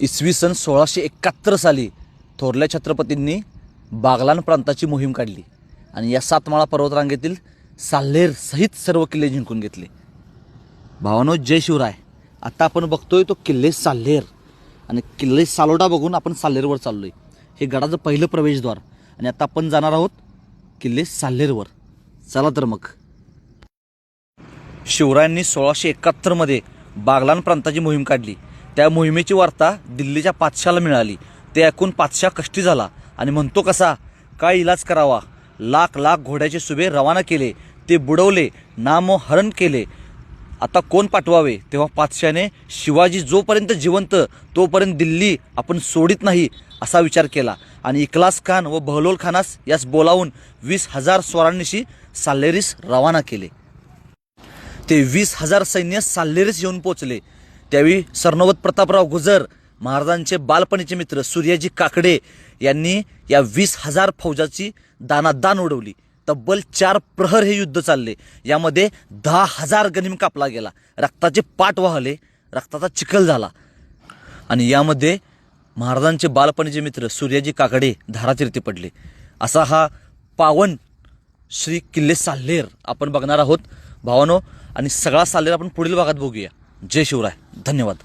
इसवी सन सोळाशे एकाहत्तर साली थोरल्या छत्रपतींनी बागलान प्रांताची मोहीम काढली आणि या सातमाळा पर्वतरांगेतील साल्हेर सहित सर्व किल्ले जिंकून घेतले. भावानो जय शिवराय. आता आपण बघतोय तो किल्ले साल्हेर. आणि किल्ले सालोडा बघून आपण साल्हेरवर चाललोय. हे गडाचं पहिलं प्रवेशद्वार. आणि आता आपण जाणार आहोत किल्ले साल्हेरवर. चला तर मग. शिवरायांनी सोळाशे एकाहत्तरमध्ये बागलान प्रांताची मोहीम काढली. त्या मोहिमेची वार्ता दिल्लीच्या पातशाला मिळाली. ते ऐकून पातशा कष्टी झाला आणि म्हणतो कसा काय इलाज करावा? लाख लाख घोड्याचे सुबे रवाना केले ते बुडवले नामोहरण केले. आता कोण पाठवावे? तेव्हा पातशाने शिवाजी जोपर्यंत जिवंत तोपर्यंत दिल्ली आपण सोडित नाही असा विचार केला. आणि इखलास खान व बहलोल खानास यास बोलावून वीस हजार स्वारांनीशी साल्लेरीस रवाना केले. ते वीस हजार सैन्य साल्लेरीस येऊन पोचले. त्यावेळी सरनोबत प्रतापराव गुजर महाराजांचे बालपणीचे मित्र सूर्याजी काकडे यांनी या वीस हजार फौजाची दानादान उडवली. तब्बल चार प्रहर हे युद्ध चालले. यामध्ये दहा हजार गनिम कापला गेला. रक्ताचे पाठ वाहले रक्ताचा चिखल झाला. आणि यामध्ये महाराजांचे बालपणीचे मित्र सूर्याजी काकडे धारातीर्थी पडले. असा हा पावन श्री किल्ले साल्हेर आपण बघणार आहोत. भावानो आणि सगळा साल्हेर आपण पुढील भागात बघूया. जय शिवराय. धन्यवाद.